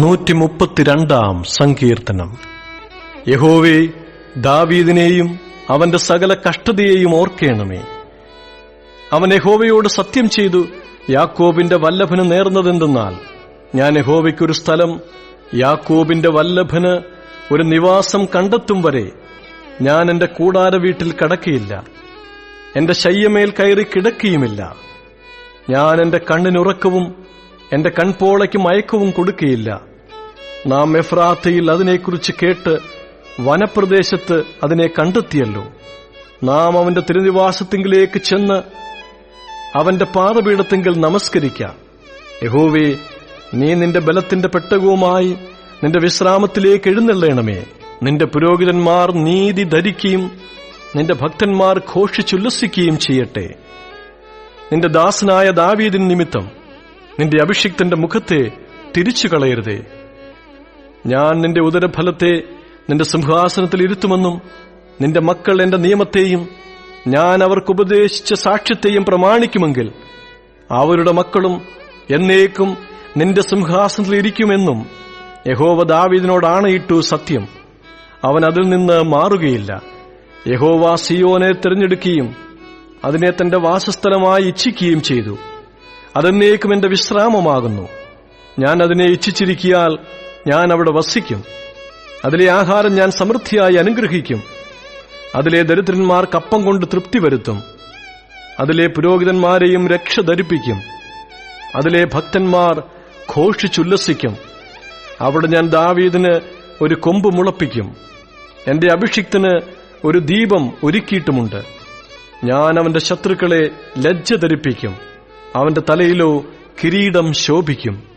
നൂറ്റി മുപ്പത്തിരണ്ടാം സങ്കീർത്തനം. യഹോവേ ദാവീദിനെയും അവന്റെ സകല കഷ്ടതയെയും ഓർക്കേണമേ. അവൻ യഹോവയോട് സത്യം ചെയ്തു യാക്കോബിന്റെ വല്ലഭന് നേർന്നതെന്തെന്നാൽ ഞാൻ യഹോവയ്ക്കൊരു സ്ഥലം യാക്കോബിന്റെ വല്ലഭന് ഒരു നിവാസം കണ്ടെത്തും വരെ ഞാൻ എന്റെ കൂടാര വീട്ടിൽ കടക്കിയില്ല. എന്റെ ശയ്യമേൽ കയറി കിടക്കുകയുമില്ല ഞാൻ എന്റെ കണ്ണിനുറക്കവും എന്റെ കൺപോളയ്ക്ക് മയക്കവും കൊടുക്കുകയില്ല നാം എഫ്രാത്തയിൽ അതിനെക്കുറിച്ച് കേട്ട് വനപ്രദേശത്ത് അതിനെ കണ്ടെത്തിയല്ലോ. നാം അവന്റെ തിരുനിവാസത്തിങ്കിലേക്ക് ചെന്ന് അവന്റെ പാദപീഠത്തിങ്കിൽ നമസ്കരിക്കാം. യഹോവേ നീ നിന്റെ ബലത്തിന്റെ പെട്ടകവുമായി നിന്റെ വിശ്രാമത്തിലേക്ക് എഴുന്നള്ളണമേ. നിന്റെ പുരോഹിതന്മാർ നീതി ധരിക്കുകയും നിന്റെ ഭക്തന്മാർ ഘോഷിച്ചുല്ലസിക്കുകയും ചെയ്യട്ടെ. നിന്റെ ദാസനായ ദാവീദിൻ നിമിത്തം നിന്റെ അഭിഷിക്തന്റെ മുഖത്തെ തിരിച്ചു കളയരുതേ ഞാൻ നിന്റെ ഉദരഫലത്തെ നിന്റെ സിംഹാസനത്തിൽ ഇരുത്തുമെന്നും നിന്റെ മക്കൾ എന്റെ നിയമത്തെയും ഞാൻ അവർക്ക് ഉപദേശിച്ച സാക്ഷ്യത്തെയും പ്രമാണിക്കുമെങ്കിൽ അവരുടെ മക്കളും എന്നേക്കും നിന്റെ സിംഹാസനത്തിൽ ഇരിക്കുമെന്നും യഹോവ ദാവീദിനോടാണ് ഇട്ടു സത്യം. അവൻ അതിൽ നിന്ന് മാറുകയില്ല. യഹോവ സിയോനെ തിരഞ്ഞെടുക്കുകയും അതിനെ തന്റെ വാസസ്ഥലമായി ഇച്ഛിക്കുകയും ചെയ്തു. അതെന്നേക്കും എന്റെ വിശ്രാമമാകുന്നു. ഞാൻ അതിനെ ഇച്ഛിച്ചിരിക്കിയാൽ ഞാൻ അവിടെ വസിക്കും. അതിലെ ആഹാരം ഞാൻ സമൃദ്ധിയായി അനുഗ്രഹിക്കും. അതിലെ ദരിദ്രന്മാർക്ക് കപ്പം കൊണ്ട് തൃപ്തി വരുത്തും. അതിലെ പുരോഹിതന്മാരെയും രക്ഷ ധരിപ്പിക്കും. അതിലെ ഭക്തന്മാർ ഘോഷിച്ചുല്ലസിക്കും. അവിടെ ഞാൻ ദാവീദിന് ഒരു കൊമ്പ് മുളപ്പിക്കും. എന്റെ അഭിഷിക്തന് ഒരു ദീപം ഒരുക്കിയിട്ടുമുണ്ട്. ഞാൻ അവന്റെ ശത്രുക്കളെ ലജ്ജ ധരിപ്പിക്കും. അവന്റെ തലയിലോ കിരീടം ശോഭിക്കും.